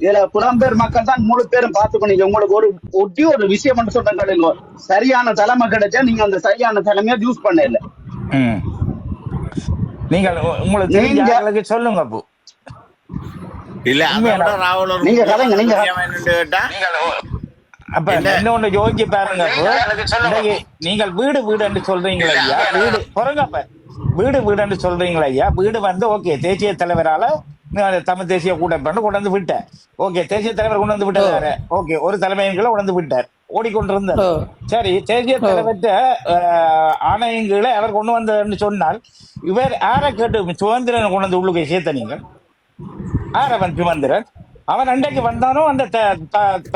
இதுல புலம்பெயர் மக்கள் தான் முழு பேரும் பாத்துக்கணும் உங்களுக்கு ஒரு ஒட்டி ஒரு விஷயம் மட்டும் சொல்றேன் சரியான தலைமை கிடைச்சா நீங்க அந்த சரியான தலைமையை யூஸ் பண்ண இல்ல உங்களுக்கு நீங்க- ஆளுகளுக்கு சொல்லுங்க அப்போ இல்ல நீங்க கதைங்க, நீங்க அப்ப. இன்னொன்னு யோசிச்சு பாருங்க நீங்கள் வீடு வீடு என்று சொல்றீங்களா ஐயா? வீடு பொறுங்க வீடு வீடு என்று சொல்றீங்களா ஐயா? வீடு வந்து ஓகே தேசிய தலைவரால தமிழ் தேசிய கூட்டமைப்பு கொண்டு வந்து விட்டார் ஓகே தேசிய தலைவர் கொண்டு வந்து விட்டாரு ஓகே ஒரு தலைமையங்களை கொண்டு விட்டார். ஓடிக்கொண்டிருந்தார். சரி தேசிய தலைவர்கிட்ட ஆணையங்களை அவர் கொண்டு வந்தார்னு சொன்னால் இவர் யாரை கேட்டு சுதந்திரன் கொண்டு வந்து உள்ளுக்கு சேர்த்த நீங்கள்? ஆரவன் சுமந்திரன் அவன் அன்றைக்கு வந்தானோ அந்த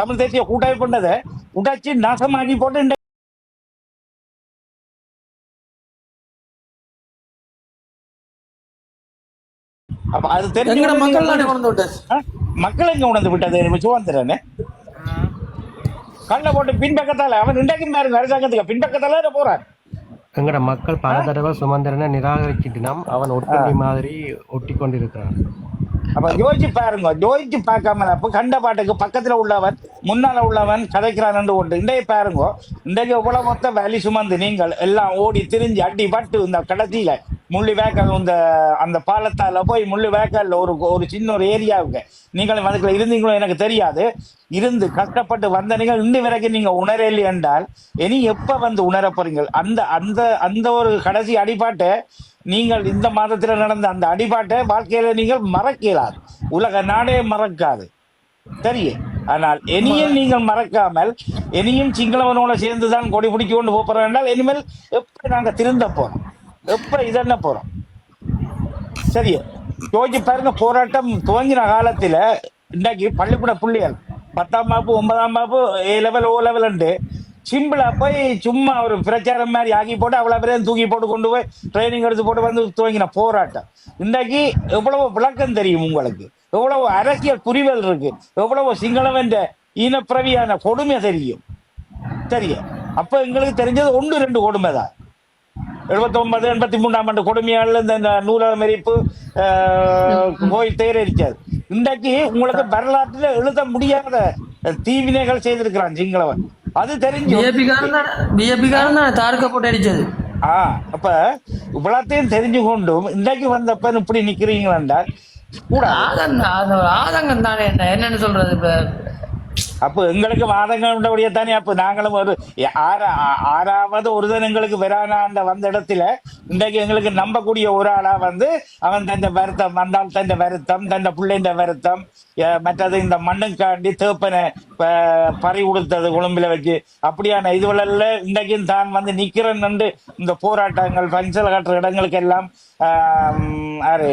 தமிழ் தேசிய கூட்டமைப்பு பண்ணதை உடைச்சு நாசமாக்கி போட்டு அப்ப அது தெரிஞ்சு மக்கள் விட்டாரு ஆ? மக்கள் எங்க உணர்ந்து விட்டது சுதந்திரன். கண்ணை போட்டு பின்பக்கத்தால அவன் இன்றைக்கு பாருங்க அரசாங்கத்துக்கு பின்பக்கத்தால போறான் எங்கட மக்கள் பல தடவை சுமந்திரனை நிராகரிச்சிட்டினம் அவன் ஒட்டுண்டி மாதிரி ஒட்டி கொண்டிருக்கிறான். அப்ப யோசிச்சு பாருங்க யோசிச்சு பார்க்காம அப்ப கண்ட பாட்டுக்கு பக்கத்துல உள்ளவன் முன்னால உள்ளவன் கதைக்கிறான் ஒன்று. இன்றைய பாருங்க இன்றைக்கு எவ்வளவு மொத்த வேலி சுமந்து நீங்கள் எல்லாம் ஓடி திரிஞ்சு அடி பட்டு இந்த கடைசியில முள்ளி வேக்கல் இந்த அந்த பாலத்தால போய் முள்ளி வேக்கல்ல ஒரு ஒரு சின்ன ஒரு ஏரியாவுக்கு. நீங்கள் அதுக்குள்ள இருந்தீங்களோ எனக்கு தெரியாது. இருந்து கஷ்டப்பட்டு வந்த நீங்கள் இன்று வரைக்கும் நீங்க உணரலை என்றால் இனி எப்ப வந்து உணர போறீங்க அந்த அந்த அந்த ஒரு கடைசி அடிபாட்டை நீங்கள் இந்த மாதத்தில் நடந்த அந்த அடிபாட்டை வாழ்க்கையில நீங்கள் மறக்கலாது. உலக நாடே மறக்காது. தெரியும். ஆனால் இனியும் நீங்கள் மறக்காமல் இனியும் சிங்களவனோட சேர்ந்து தான் கொடி பிடிக்க கொண்டு போறோம் என்றால் இனிமேல் எப்ப நாங்க திருந்த போறோம்? எப்ப இதென்ன போறோம்? சரி யோசிச்சு பாருங்க போராட்டம் துவங்கின காலத்துல இன்னைக்கு பள்ளிக்கூட பிள்ளைகள் பத்தாம் வகுப்பு ஒன்பதாம் வகுப்பு ஏ லெவல் ஓ லெவல் சிம்பிளா போய் சும்மா ஒரு பிரச்சாரம் மாதிரி ஆக்கி போட்டு அவ்வளவு பேரையும் தூக்கி போட்டு கொண்டு போய் ட்ரைனிங் எடுத்து போட்டு வந்து துவங்கின போராட்டம். இன்னைக்கு எவ்வளவு விளக்கம் தெரியும் உங்களுக்கு? எவ்வளவு அரசியல் புரிதல் இருக்கு? எவ்வளவு சிங்களவன் இனப்பிரவியான கொடுமை தெரியும்? தெரியும் அப்ப எங்களுக்கு தெரிஞ்சது ஒன்று ரெண்டு கொடுமை தான் எழுபத்தொன்பது எண்பத்தி மூணாம் ஆண்டு கொடுமையால் இந்த நூலக மெரிப்பு போய் தேரடிச்சது இன்றைக்கு உங்களுக்கு வரலாற்றில் எழுத முடியாத தீவினைகள் செய்திருக்கிறான் சிங்களவன். அது தெரிஞ்சு பிஜேபி காரன் தானே? தாருக்க போட்டு அடிச்சது ஆ அப்ப இவ்வளத்தையும் தெரிஞ்சு கொண்டும் இன்றைக்கு வந்தப்ப இப்படி நிக்கிறீங்களா கூட ஆதங்கம் தானே என்ன? என்னன்னு சொல்றது இப்ப? அப்போ எங்களுக்கு வாதங்கள் உண்டபடியே தானே அப்போ நாங்களும் ஒரு ஆறா ஆறாவது ஒரு தினங்களுக்கு எங்களுக்கு அந்த வந்த இடத்துல இன்றைக்கு எங்களுக்கு நம்பக்கூடிய ஒரு ஆளா வந்து அவன் தந்த வருத்தம் வந்தால் தந்த வருத்தம் தந்த பிள்ளைந்த வருத்தம் மற்றது இந்த மண்ணுக்காண்டி தேப்பனை பறி கொடுத்தது கொழும்புல வச்சு. அப்படியான இதுவளல்ல இன்றைக்கும் தான் வந்து நிக்கிறேன் என்று இந்த போராட்டங்கள் பஞ்சல் கட்டுற இடங்களுக்கு எல்லாம் ஆம், யாரு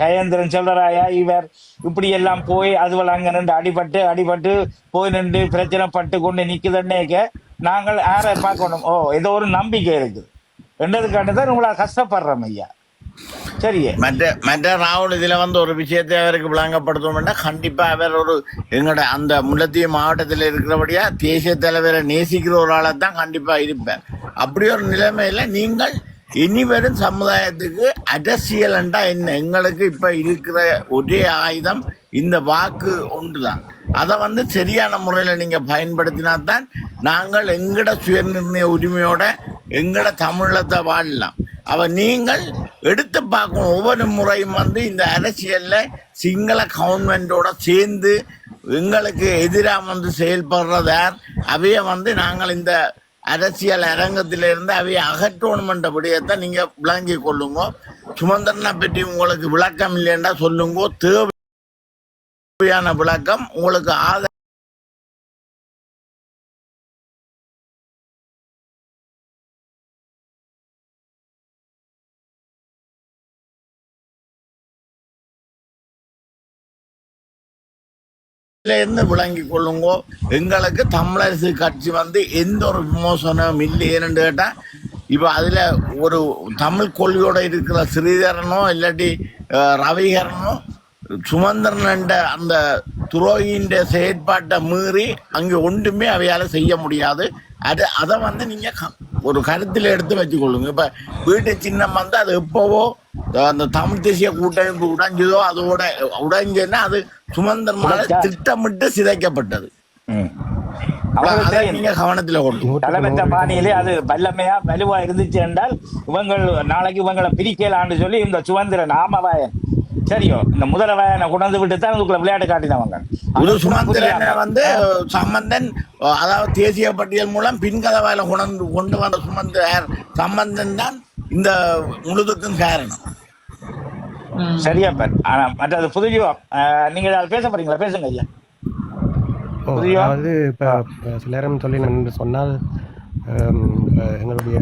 கயேந்திரன் செல்வராயா இவர் இப்படி எல்லாம் போய் அதுவள் அங்க நின்று அடிபட்டு அடிபட்டு போய் நின்று பிரச்சனை பட்டு கொண்டு நிக்குதுன்னேக்க நாங்கள் யாரை பார்க்கணும். ஓ ஏதோ ஒரு நம்பிக்கை இருக்குது. ரெண்டதுக்காண்டி தான் உங்களை கஷ்டப்படுறோம் ஐயா சரியே. மற்ற மற்ற ராகுல் இதுல வந்து ஒரு விஷயத்தை அவருக்கு விளங்கப்படுத்தணும்னா கண்டிப்பா அவர் ஒரு எங்கட அந்த முல்லத்தீவு மாவட்டத்தில் இருக்கிறபடியா தேசிய தலைவரை நேசிக்கிற ஒரு ஆளை தான் கண்டிப்பா இருப்பேன். அப்படி ஒரு நிலைமையில நீங்கள் இனி வரும் சமுதாயத்துக்கு அரசியல்ண்டா என்ன? எங்களுக்கு இப்ப இருக்கிற ஒரே ஆயுதம் இந்த வாக்கு ஒன்றுதான். அதை வந்து சரியான முறையில் நீங்க பயன்படுத்தினா தான் நாங்கள் எங்கட சுயநிர்ணய உரிமையோட எங்கட தமிழத்தை வாழலாம். அவ நீங்கள் எடுத்து பார்க்கணும் ஒவ்வொரு முறையும் வந்து இந்த அரசியல்ல சிங்கள கவர்மெண்டோட சேர்ந்து எங்களுக்கு எதிராக வந்து செயல்படுறதார் அவைய வந்து நாங்கள் இந்த அரசியல் அரங்கத்திலிருந்து அவைய அகற்றணுமென்ற விடயத்தை நீங்க விளங்கி கொள்ளுங்க. சுமந்திரனை பற்றி உங்களுக்கு விளக்கம் இல்லைன்னா சொல்லுங்க. தேவை தேவையான விளக்கம். உங்களுக்கு ஆத இருந்து விளங்கி கொள்ளுங்கோ. எங்களுக்கு தமிழரசு கட்சி வந்து எந்த ஒரு விமோசனம் இல்லை. கேட்டா இப்ப அதுல ஒரு தமிழ் கொள்கையோட இருக்கிற ஸ்ரீதரனோ இல்லாட்டி ரவிகரனோ சுமந்திரன் என்ற அந்த துரோகியின் செயற்பாட்டை மீறி அங்கே ஒன்றுமே அவையால செய்ய முடியாது. அது அதை வந்து நீங்க க- ஒரு கருத்தில் எடுத்து வச்சுக்கொள்ளுங்க. இப்ப வீட்டு சின்னம் வந்து அது எப்போவோ அந்த தமிழ் தேசிய கூட்டமைப்பு உடைஞ்சதோ அதோட உடைஞ்சதுன்னா அது சுமந்திரமான திட்டமிட்டு சிதைக்கப்பட்டது. பாணியிலே அது வல்லமையா வலுவா இருந்துச்சு என்றால் இவங்கள் நாளைக்கு இவங்களை பிரிக்கலான்னு சொல்லி இந்த சுதந்திர நாமவாயன் சரியோ இந்த முதலவாயனை கொண்டாந்து விட்டு தான் இதுக்குள்ள விளையாட்டு காட்டினவங்க சுமந்திரன். வந்து சம்பந்தன் அதாவது தேசிய பட்டியல் மூலம் பின்கதவாயில கொண்டு கொண்டு வந்த சுமந்திர சம்பந்தன் தான் இந்த முழுதுக்கும் காரணம். சரியா பார் ஆனா மற்றது புதுஜீவம் நீங்க பேச போறீங்களா? பேசுங்க ஐயா? அதாவது இப்போ சிலரும் சொல்லி நான் சொன்னால் எங்களுடைய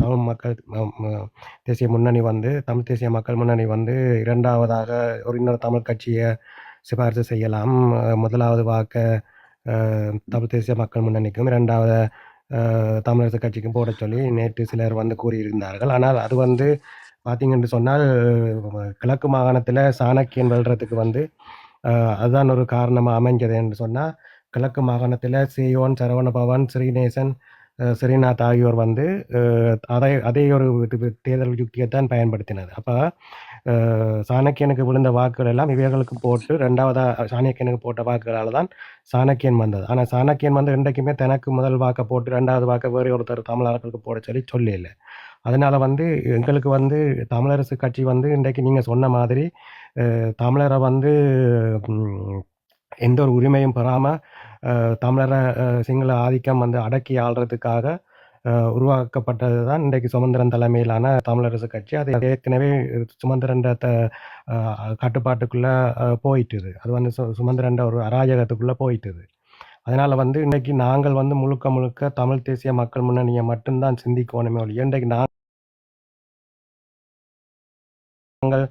தமிழ் மக்கள் தேசிய முன்னணி வந்து தமிழ் தேசிய மக்கள் முன்னணி வந்து இரண்டாவதாக ஒரு இன்னொரு தமிழ் கட்சியை சிபாரிசு செய்யலாம். முதலாவது வாக்க தமிழ் தேசிய மக்கள் முன்னணிக்கும் இரண்டாவது தமிழரசு கட்சிக்கும் போட சொல்லி நேற்று சிலர் வந்து கூறியிருந்தார்கள். ஆனால் அது வந்து பார்த்தீங்கன்னு சொன்னால் கிழக்கு மாகாணத்தில் சாணக்கியன் வெல்றதுக்கு வந்து அதுதான் ஒரு காரணமாக அமைஞ்சது என்று சொன்னால் கிழக்கு மாகாணத்தில் சியோன் சரவணபவன் ஸ்ரீநேசன் சிறிநாத் ஸ்ரீநாத் ஆகியோர் வந்து அதை அதே ஒரு தேர்தல் தேர்தல் யுக்தியைத்தான் பயன்படுத்தினது. அப்போ சாணக்கியனுக்கு விழுந்த வாக்குகள் எல்லாம் இவர்களுக்கு போட்டு ரெண்டாவதாக சாணக்கியனுக்கு போட்ட வாக்குகளால் தான் சாணக்கியன் வந்தது. ஆனால் சாணக்கியன் வந்து என்றைக்குமே தனக்கு முதல் வாக்கை போட்டு ரெண்டாவது வாக்கை வேறு ஒருத்தர் தமிழர்களுக்கு போட சொல்லி சொல்லல அதனால் வந்து எங்களுக்கு வந்து தமிழரசு கட்சி வந்து இன்றைக்கு நீங்கள் சொன்ன மாதிரி தமிழரை வந்து எந்த ஒரு உரிமையும் பெறாமல் தமிழரை சிங்கள ஆதிக்கம் வந்து அடக்கி ஆள்றதுக்காக உருவாக்கப்பட்டது தான் இன்றைக்கு சுமந்திரன் தலைமையிலான தமிழரசு கட்சி. அது ஏற்கனவே சுமந்திரன் கட்டுப்பாட்டுக்குள்ளே போயிட்டுது. அது வந்து சு சுமந்திரன் ஒரு அராஜகத்துக்குள்ளே போயிட்டுது. அதனால் வந்து இன்றைக்கி நாங்கள் வந்து முழுக்க முழுக்க தமிழ் தேசிய மக்கள் முன்னணியை மட்டும்தான் சிந்திக்கணுமே ஒழிய இன்றைக்கு நாங்கள்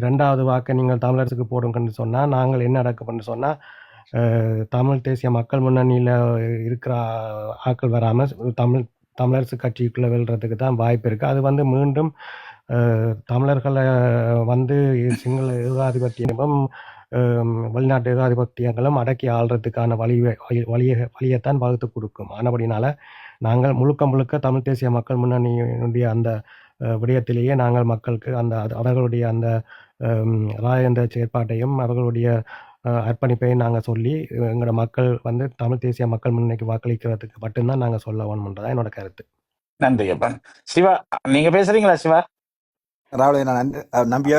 இரண்டாவது வாக்கை நீங்கள் தமிழரசுக்கு போடுங்கன்னு சொன்னால் நாங்கள் என்ன நடக்கும்னு சொன்னால் தமிழ் தேசிய மக்கள் முன்னணியில் இருக்கிற ஆக்கள் ஆட்கள் வராமல் தமிழ் தமிழரசு கட்சிக்குள்ளே வெல்றதுக்கு தான் வாய்ப்பு இருக்குது அது வந்து மீண்டும் தமிழர்களை வந்து சிங்கள ஏகாதிபத்தியமும் வெளிநாட்டு ஏகாதிபத்தியங்களும் அடக்கி ஆள்றதுக்கான வழி வழி வழியை வழியைத்தான் வகுத்து கொடுக்கும். ஆனபடினால நாங்கள் முழுக்க முழுக்க தமிழ் தேசிய மக்கள் முன்னணியினுடைய அந்த விடயத்திலேயே நாங்கள் மக்களுக்கு அந்த அது- அவர்களுடைய அந்த ஹம், ராஜேந்திர செயற்பாட்டையும் அவர்களுடைய அஹ், அர்ப்பணிப்பையும் நாங்கள் சொல்லி எங்களோட மக்கள் வந்து தமிழ் தேசிய மக்கள் முன்னணிக்கு வாக்களிக்கிறதுக்கு மட்டும்தான் நாங்கள் சொல்ல வேணும்ன்றதான் என்னோட கருத்து. நன்றி அப்பா. சிவா நீங்க பேசுறீங்களா சிவா? ராவலை நான் நம்பி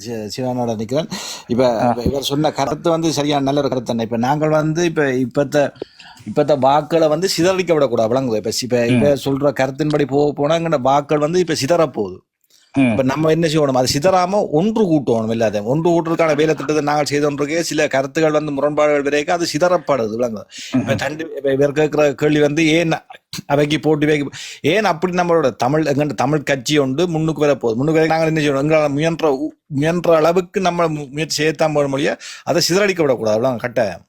சி- சிவனோட நிற்கிறேன் இப்போ இவர் சொன்ன கருத்து வந்து சரியான நல்ல ஒரு கருத்து தானே. இப்போ நாங்கள் வந்து இப்போ இப்பத்த இப்பத்த வாக்களை வந்து சிதறடிக்க விடக்கூடாது விளங்குது. இப்போ இப்போ இப்போ சொல்ற கருத்தின்படி போக போனா எங்கட வாக்கள் வந்து இப்போ சிதற போகுது. இப்ப நம்ம என்ன செய்யணும்? அது சிதறாம ஒன்று கூட்டணும் இல்லாத ஒன்று கூட்டுறதுக்கான வேலை திட்டத்தை நாங்கள் செய்து கொண்டிருக்கே சில கருத்துகள் வந்து முரண்பாடுகள் வரைக்கும் அது சிதறப்படுது விளங்குது. இப்ப தண்டு இப்ப இவர் கேட்கிற கேள்வி வந்து ஏன் அவைக்கு போட்டி வைக்க ஏன் அப்படி நம்மளோட தமிழ் எங்கள்ட்ட தமிழ் கட்சி உண்டு முன்னுக்கு வர போகுது? முன்னுக்கு வர நாங்கள் என்ன செய்யணும்? எங்களால் முயன்ற முயன்ற அளவுக்கு நம்ம முயற்சி செய்யத்தான் போட முடியும் அதை சிதறடிக்க விடக்கூடாது கட்டாயம்.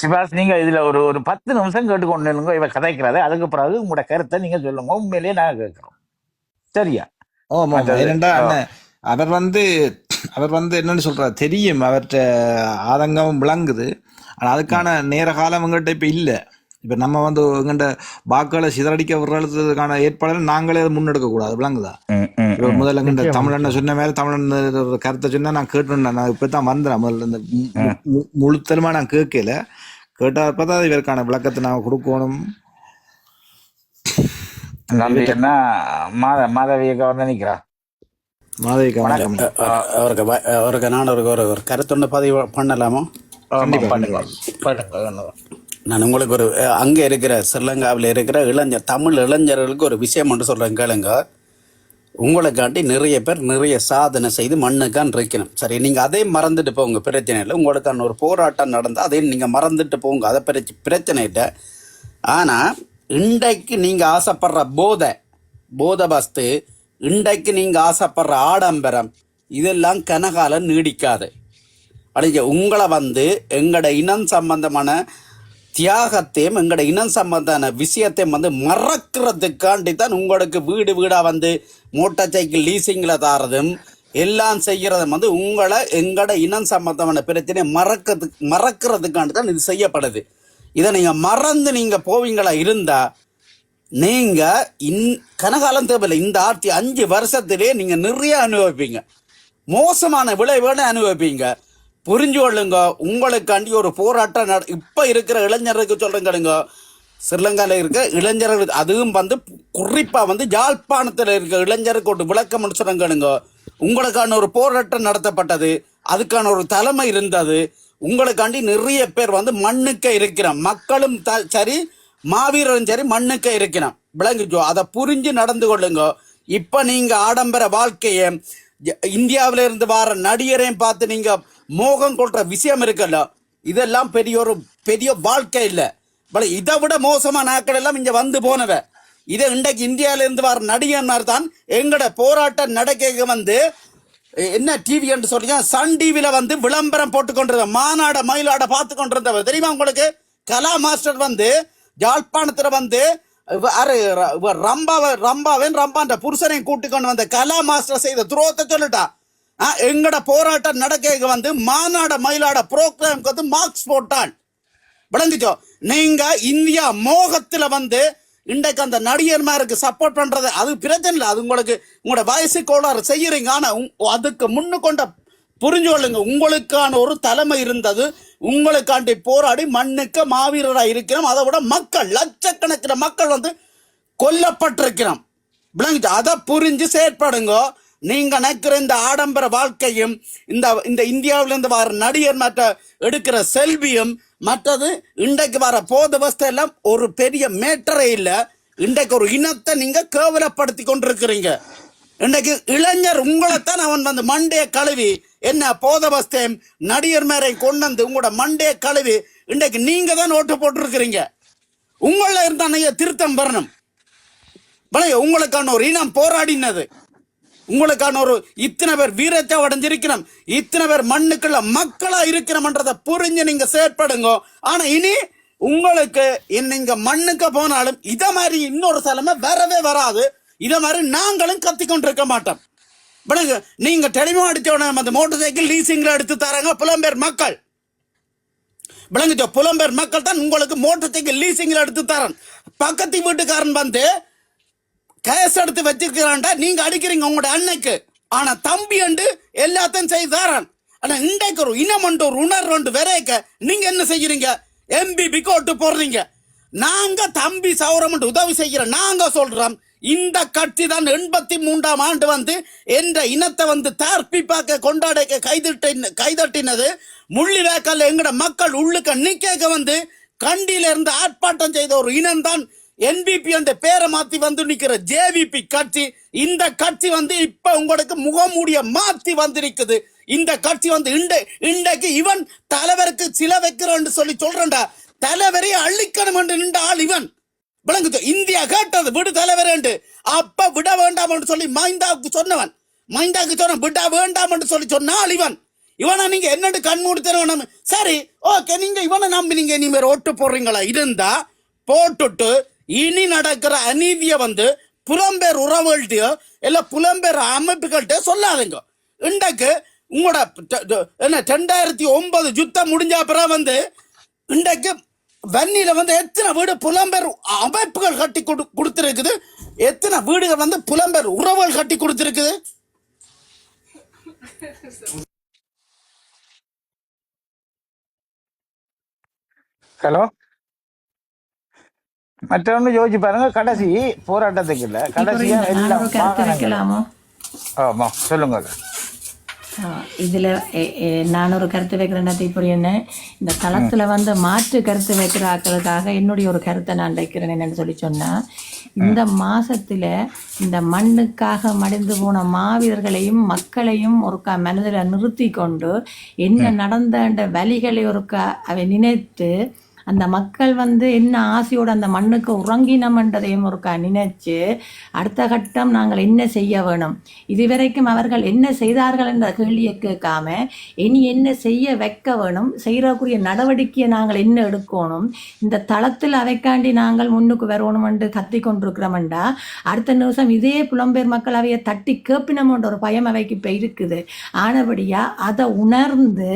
சிவாஸ் நீங்க இதுல ஒரு ஒரு பத்து நிமிஷம் கேட்டுக்கொண்டு இவ கதைக்கிறாரு. அதுக்கு பிறகு உங்களோட கருத்தை நீங்க சொல்லுங்க. உண்மையிலேயே நாங்க கேட்கிறோம். சரியா? ஆமா. அண்ணன், அவர் வந்து அவர் வந்து என்னன்னு சொல்றாரு தெரியும். அவர்கிட்ட ஆதங்கம் விளங்குது. ஆனா அதுக்கான நேர காலம் எங்கள்கிட்ட இப்ப இல்ல. இப்ப நம்ம வந்து எங்கள்கிட்ட வாக்குகளை சிதறடிக்க விடுறதுக்கான ஏற்பாடுகளை நாங்களே அதை முன்னெடுக்க கூடாது. விளங்குதா? இப்ப. முதல்ல எங்கள்கிட்ட தமிழன் சொன்ன மாதிரி தமிழன் கருத்தை சொன்னா நான் கேட்டுருந்தேன் நான் இப்பதான் வந்தேன். முதல்ல இந்த முழுத்தலுமா நான் கேட்கல. கேட்டப்பதான் இவருக்கான விளக்கத்தை நான் கொடுக்கணும். என்ன மாத மாதவியக்கா வந்து மாதவிக்கு வணக்கம். அவருக்கு அவருக்கு நான் ஒரு ஒரு ஒரு கருத்தொன்று பதிவு பண்ணலாமா? பண்ணுங்க பண்ணுங்க நான் உங்களுக்கு ஒரு அங்கே இருக்கிற ஸ்ரீலங்காவில் இருக்கிற இளைஞர் தமிழ் இளைஞர்களுக்கு ஒரு விஷயம் மட்டும் சொல்கிறேன் கேளுங்க. உங்களுக்காண்டி நிறைய பேர் நிறைய சாதனை செய்து மண்ணுக்கான் இருக்கணும் சரி நீங்கள் அதே மறந்துட்டு போங்க பிரச்சனை இல்லை. உங்களுக்கான ஒரு போராட்டம் நடந்தால் அதையும் நீங்கள் மறந்துட்டு போங்க. அதை பிரச்ச பிரச்சனை இல்லை. ஆனால் இன்றைக்கு நீங்கள் ஆசைப்படுற போதை போதை வஸ்து இன்றைக்கு நீங்கள் ஆசைப்படுற ஆடம்பரம் இதெல்லாம் கனகாலம் நீடிக்காது. அடிஞ்ச உங்களை வந்து எங்களோட இனம் சம்பந்தமான தியாகத்தையும் எங்களோட இனம் சம்பந்தமான விஷயத்தையும் வந்து மறக்கிறதுக்காண்டி தான் உங்களுக்கு வீடு வீடாக வந்து மோட்டார் சைக்கிள் லீசிங்கில் தாரதும் எல்லாம் செய்கிறதும் வந்து உங்களை எங்களோட இனம் சம்பந்தமான பிரச்சனையை மறக்கிறதுக்கு மறக்கிறதுக்காண்டி தான் இது செய்யப்படுது. இதை நீங்கள் மறந்து நீங்கள் போவீங்களா இருந்தால் நீங்கள் இன் கனகாலம் தேவையில்லை இந்த ஆட்சி அஞ்சு வருஷத்திலே நீங்கள் நிறைய அனுபவிப்பீங்க. மோசமான விளைவுகளை அனுபவிப்பீங்க. புரிஞ்சு கொள்ளுங்க உங்களுக்காண்டி ஒரு போராட்டம் நட இப்போ இருக்கிற இளைஞருக்கு சொல்றேங்க ஸ்ரீலங்காவில் இருக்க இளைஞர்கள் அதுவும் வந்து குறிப்பாக வந்து யாழ்ப்பாணத்துல இருக்க இளைஞருக்கு ஒரு விளக்கம் சொல்லுங்க உங்களுக்கான ஒரு போராட்டம் நடத்தப்பட்டது அதுக்கான ஒரு தலைமை இருந்தது உங்களுக்காண்டி நிறைய பேர் வந்து மண்ணுக்க இருக்கிறோம் மக்களும் த- சரி மாவீரரும் சரி மண்ணுக்க இருக்கிறோம் விளங்குச்சோ அதை புரிஞ்சு நடந்து கொள்ளுங்க. இப்போ நீங்கள் ஆடம்பர வாழ்க்கையை ஜ- இந்தியாவில இருந்து வர நடிகரையும் பார்த்து நீங்கள் மோகம் கொள்ற விஷயம் இருக்குல்ல? இதெல்லாம் பெரிய ஒரு பெரிய வாழ்க்கை இல்லை. பல இதை விட மோசமான நாட்கள் எல்லாம் இங்கே வந்து போனவ. இதை இன்றைக்கு இந்தியாவிலிருந்து வர நடிகர்னார் தான் எங்களோட போராட்டம் நடக்க வந்து என்ன டிவி என்று சொல்றீங்க சன் டிவியில வந்து விளம்பரம் போட்டு கொண்டிருந்த மாநாட மயிலாட பார்த்து கொண்டிருந்தவர் தெரியுமா உங்களுக்கு? கலா மாஸ்டர் வந்து யாழ்ப்பாணத்துல வந்து ரம்பாவை ரம்பாவன் ரம்பான்ற புருஷனையும் கூட்டி கொண்டு வந்த கலா மாஸ்டர் செய்த துரோகத்தை சொல்லிட்டா. ஆ, எங்கட போராட்டம் நடக்க வந்து மாநாட மயிலாட புரோக்ராம்க்கு வந்து மார்க்ஸ் போட்டான். விளங்குச்சோ நீங்க இந்தியா மோகத்துல வந்து இன்றைக்கு அந்த நடிகர்மாருக்கு சப்போர்ட் பண்றது அது பிரச்சனை இல்லை. அது உங்களுக்கு உங்களோட வயசு கோளாறு செய்யறீங்க. ஆனா அதுக்கு முன்னு கொண்ட புரிஞ்சு கொள்ளுங்க. உங்களுக்கான ஒரு தலைமை இருந்தது. உங்களுக்காண்டி போராடி மண்ணுக்கு மாவீரராக இருக்கிறோம். அதை விட மக்கள் லட்சக்கணக்கில் மக்கள் வந்து கொல்லப்பட்டிருக்கிறோம். விளங்கிட்டு? அதை புரிஞ்சு செயற்படுங்க. நீங்க நினைக்கிற இந்த ஆடம்பர வாழ்க்கையும் இந்த இந்த இந்தியாவிலிருந்து வர நடிகர் மற்ற எடுக்கிற செல்வியும் மற்றது இன்றைக்கு வர போத எல்லாம் ஒரு பெரிய மேட்டரே இல்லை. இன்றைக்கு ஒரு இனத்தை நீங்க கேவலப்படுத்தி கொண்டிருக்கிறீங்க. இன்றைக்கு இளைஞர் உங்களைத்தான் அவன் வந்து மண்டைய கழுவி என்ன போதவஸ்தையும் நடிகர் மேரை கொண்டு வந்து உங்களோட மண்டைய கழுவி இன்றைக்கு நீங்க தான் ஓட்டு போட்டிருக்கிறீங்க. உங்களில் இருந்தா நீங்க திருத்தம் வரணும். பழைய உங்களுக்கான ஒரு இனம் போராடினது. உங்களுக்கான ஒரு இத்தனை பேர் வீரத்தை அடைஞ்சிருக்கிறோம் இத்தனை பேர் மண்ணுக்குள்ள மக்களா இருக்கிறோம்ன்றதை புரிஞ்சு நீங்க செயற்படுங்க. ஆனா இனி உங்களுக்கு நீங்க மண்ணுக்கு போனாலும் இத மாதிரி இன்னொரு தலைமை வரவே வராது. இத மாதிரி நாங்களும் கத்திக்கொண்டிருக்க மாட்டோம். பழங்க நீங்க டெலிமோ அடிச்ச அந்த மோட்டர் சைக்கிள் லீசிங்ல எடுத்து தராங்க புலம்பெயர் மக்கள். விளங்குச்சோ புலம்பெயர் மக்கள் தான் உங்களுக்கு மோட்டர் சைக்கிள் லீசிங்ல எடுத்து தரேன் பக்கத்து வீட்டுக்காரன் வந்து கேஸ் எடுத்து வச்சிருக்கிறான்டா நீங்க அடிக்கிறீங்க உங்களோட அன்னைக்கு. ஆனா தம்பி அண்டு எல்லாத்தையும் செய்து தரான். ஆனா இன்றைக்கு ஒரு இனம் அண்டு ஒரு உணர்வு அண்டு விரைக்க நீங்க என்ன செய்யறீங்க? எம்பிபிக்கு ஓட்டு போடுறீங்க. நாங்க தம்பி சௌரம் உதவி செய்கிறோம் நாங்க சொல்றோம். இந்த கட்சி தான் எண்பத்தி மூன்றாம் ஆண்டு வந்து என்ற இனத்தை வந்து தார்ப்பி பார்க்க கொண்டாட கைதட்ட கைதட்டினது முள்ளிவேக்கல் எங்கட மக்கள் உள்ளுக்க நிக்க வந்து கண்டியில இருந்து ஆர்ப்பாட்டம் செய்த ஒரு இனம்தான் என்பிபி அந்த பேரை மாத்தி வந்து நிக்கிற ஜேவிபி கட்சி இந்த கட்சி வந்து இப்ப உங்களுக்கு முகமூடிய மாத்தி வந்திருக்குது. இந்த கட்சி வந்து இன்றைக்கு இவன் தலைவருக்கு சில வைக்கிறோன்னு சொல்லி சொல்றேன்டா. தலைவரை அழிக்கணும் என்று நின்ற ஆள் இவன். விளங்குது. இந்தியா கேட்டது விடு தலைவர் என்று. அப்ப விட வேண்டாம் என்று சொல்லி மைந்தாவுக்கு சொன்னவன். மைந்தாவுக்கு சொன்ன விட வேண்டாம் என்று சொல்லி சொன்னால் இவன். இவனை நீங்க என்னட்டு கண்மூடி தரணும் சரி ஓகே நீங்க இவனை நம்பி நீங்க இனிமேல் ஓட்டு போடுறீங்களா? இருந்தா போட்டுட்டு இனி நடக்கிற அநீதியை வந்து புலம்பெயர் உறவுகள்கிட்டயோ இல்லை புலம்பெயர் அமைப்புகள்கிட்ட சொல்லாதுங்க. இன்றைக்கு உங்களோட என்ன ரெண்டாயிரத்தி ஒன்பது யுத்தம் முடிஞ்ச அப்புறம் வந்து இன்றைக்கு வன்னியில வந்து எத்தனை வீடு புலம்பெயர் அமைப்புகள் கட்டி கொடு கொடுத்துருக்குது? எத்தனை வீடுகள் வந்து புலம்பெயர் உறவுகள் கட்டி கொடுத்துருக்குது? ஹலோ? மற்றொன்று யோசிச்சு பாருங்க கடைசி போராட்டத்துக்கு இல்ல. கடைசியா எல்லாம் ஒரு ஆமா சொல்லுங்க. இதுல நான் ஒரு கருத்து வைக்கிறேன் இப்படி என்ன? இந்த தளத்துல வந்து மாற்று கருத்து வைக்கிற ஆட்களுக்காக என்னுடைய ஒரு கருத்தை நான் வைக்கிறேன் என்னன்னு சொல்லி சொன்னா இந்த மாசத்துல இந்த மண்ணுக்காக மடிந்து போன மாவீரர்களையும் மக்களையும் ஒருக்கா மனதில் நிறுத்தி கொண்டு என்ன நடந்த வழிகளை ஒருக்கா அவை நினைத்து அந்த மக்கள் வந்து என்ன ஆசையோடு அந்த மண்ணுக்கு உறங்கினமன்றதையும் இருக்கா நினைச்சு அடுத்த கட்டம் நாங்கள் என்ன செய்ய வேணும்? இதுவரைக்கும் அவர்கள் என்ன செய்தார்கள் என்ற கேள்வியை கேட்காம இனி என்ன செய்ய வைக்க வேணும்? செய்யக்கூடிய நடவடிக்கையை நாங்கள் என்ன எடுக்கணும்? இந்த தளத்தில் அதைக்காண்டி நாங்கள் முன்னுக்கு வரணும் என்று கத்தி கொண்டிருக்கிறோம்டா அடுத்த நிமிஷம் இதே புலம்பெயர் மக்கள் அவையை தட்டி கேப்பினம்ன்ற ஒரு பயம் அவைக்கு இப்போ இருக்குது. ஆனபடியாக அதை உணர்ந்து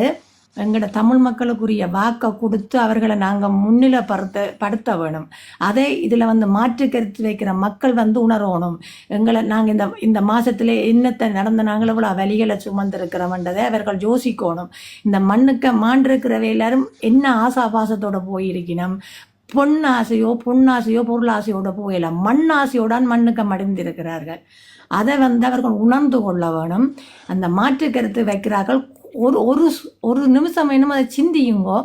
எங்களோட தமிழ் மக்களுக்குரிய வாக்கை கொடுத்து அவர்களை நாங்கள் முன்னிலைப்படுத்த படுத்த வேணும். அதை இதில் வந்து மாற்று கருத்து வைக்கிற மக்கள் வந்து உணரணும். எங்களை நாங்கள் இந்த இந்த மாதத்தில் என்னத்தை நடந்த நாங்கள் இவ்வளோ வழிகளை சுமந்திருக்கிறோம்ன்றதை அவர்கள் யோசிக்கணும். இந்த மண்ணுக்கு மாண்டிருக்கிறவை எல்லாரும் என்ன ஆசாபாசத்தோடு போயிருக்கணும்? பொன்னாசையோ பொன்னாசையோ பொருளாசையோட மண் மண்ணாசையோடான் மண்ணுக்கு மடிந்திருக்கிறார்கள். அதை வந்து அவர்கள் உணர்ந்து கொள்ள வேணும். அந்த மாற்று கருத்து வைக்கிறார்கள். ஒரு ஒரு ஒரு நிமிஷம் வேணும் அதை சிந்தியுங்கோ.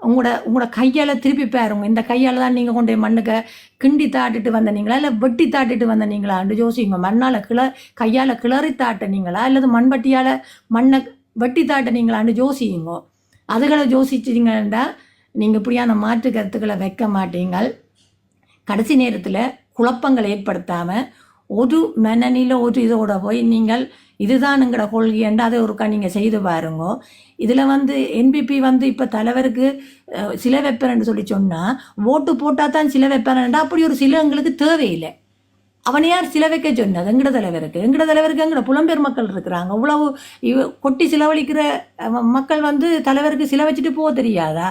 உங்களோட உங்களோட கையால் திருப்பி பாருங்க. இந்த கையால் தான் நீங்கள் கொண்டு போய் மண்ணுக்கு கிண்டி தாட்டிட்டு வந்தனீங்களா இல்லை வெட்டி தாட்டிட்டு வந்தனீங்களான்னு யோசிங்க மண்ணால் கிள கையால் கிளறி தாட்டினீங்களா அல்லது மண்பட்டியால் மண்ணை வெட்டி தாட்டினீங்களான்னு யோசியுங்கோ. அதுகளை யோசிச்சிங்கன்னா நீங்கள் இப்படியான மாற்று கருத்துக்களை வைக்க மாட்டீங்கள். கடைசி நேரத்தில் குழப்பங்கள் ஏற்படுத்தாமல் ஒரு மனநில ஒரு இதோட போய் நீங்கள் இதுதான் எங்களோட கொள்கைன்ட்டு அதை ஒருக்கா நீங்கள் செய்து பாருங்க. இதில் வந்து என்பிபி வந்து இப்போ தலைவருக்கு சில வைப்பேன்னு சொல்லி சொன்னால் ஓட்டு போட்டால் தான் சில வைப்பேன்டா அப்படி ஒரு சில எங்களுக்கு தேவையில்லை. அவனை யார் சில வைக்க சொன்னது? எங்கட தலைவருக்கு? எங்கட தலைவருக்கு எங்கட புலம்பெயர் மக்கள் இருக்கிறாங்க? அவ்வளவு இவ கொட்டி சிலவழிக்கிற மக்கள் வந்து தலைவருக்கு சில வச்சுட்டு போக தெரியாதா?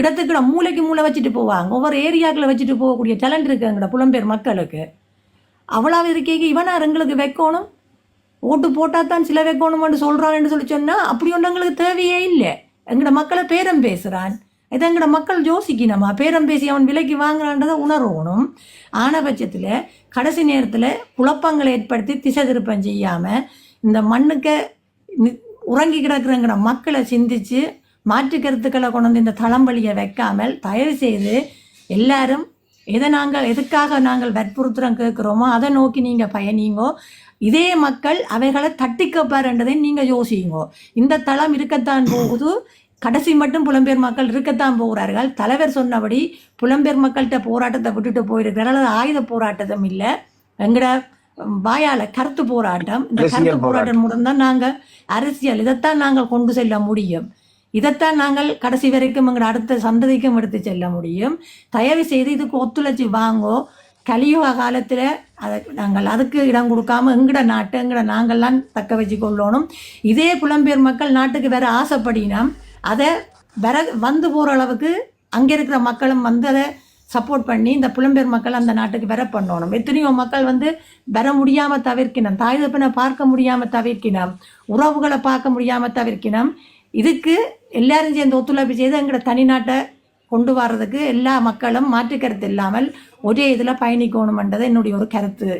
இடத்துக்கு மூளைக்கு மூளை வச்சுட்டு போவாங்க. ஒவ்வொரு ஏரியாக்களை வச்சுட்டு போகக்கூடிய டேலண்ட் இருக்குது எங்கட புலம்பெயர் மக்களுக்கு. அவ்வளவு இருக்கைக்கு இவனார் எங்களுக்கு வைக்கணும்? ஓட்டு போட்டால் தான் சில சொல்கிறான் என்று சொல்லி சொன்னால் அப்படி ஒன்று எங்களுக்கு தேவையே இல்லை. எங்களோட மக்களை பேரம் பேசுகிறான் இதை எங்களோட மக்கள் யோசிக்கணுமா? பேரம் பேசி அவன் விலைக்கு வாங்குறான்றதை உணரணும். ஆன பட்சத்தில் கடைசி நேரத்தில் குழப்பங்களை ஏற்படுத்தி திசை திருப்பம் செய்யாமல் இந்த மண்ணுக்கு உறங்கி கிடக்குறங்கிற மக்களை சிந்தித்து மாற்று கருத்துக்களை கொண்டு வந்து இந்த தளம்பலியை வைக்காமல் தயவு செய்து எல்லாரும் எதை நாங்கள் எதுக்காக நாங்கள் வற்புறுத்துறோம் கேட்குறோமோ அதை நோக்கி நீங்கள் பயணிங்கோ இதே மக்கள் அவைகளை தட்டிக்கப்பாருன்றதை நீங்கள் யோசிங்கோ. இந்த தளம் இருக்கத்தான் போகுது. கடைசி மட்டும் புலம்பெயர் மக்கள் இருக்கத்தான் போகிறார்கள். தலைவர் சொன்னபடி புலம்பெயர் மக்கள்கிட்ட போராட்டத்தை விட்டுட்டு போயிருக்கிறார்கள் அது ஆயுத போராட்டம் இல்லை. எங்கட வாயால கருத்து போராட்டம். இந்த கருத்து போராட்டம் மூலம் தான் நாங்கள் அரசியல் இதைத்தான் நாங்கள் கொண்டு செல்ல முடியும். இதைத்தான் நாங்கள் கடைசி வரைக்கும் எங்கள் அடுத்த சந்ததிக்கும் எடுத்து செல்ல முடியும். தயவு செய்து இதுக்கு ஒத்துழைச்சி வாங்கோ. கலியுக காலத்தில் அதை நாங்கள் அதுக்கு இடம் கொடுக்காம எங்கட நாட்டு எங்கட நாங்கள்லாம் தக்க வச்சு கொள்ளணும் இதே புலம்பெயர் மக்கள் நாட்டுக்கு வேற ஆசைப்படினா அதை வர வந்து போகிற அளவுக்கு அங்கே இருக்கிற மக்களும் வந்து அதை சப்போர்ட் பண்ணி இந்த புலம்பெயர் மக்கள் அந்த நாட்டுக்கு வர பண்ணணும். எத்தனையோ மக்கள் வந்து வர முடியாமல் தவிர்க்கணும் தாய் தப்பினை பார்க்க முடியாமல் தவிர்க்கணும் உறவுகளை பார்க்க முடியாமல் தவிர்க்கணும் இதுக்கு எல்லாரும் சேர்ந்து ஒத்துழைப்பு செய்து எங்களோட தனிநாட்டை கொண்டு வர்றதுக்கு எல்லா மக்களும் மாற்று கருத்து இல்லாமல் ஒரே இதில் பயணிக்கணுமென்றது என்னுடைய ஒரு கருத்து.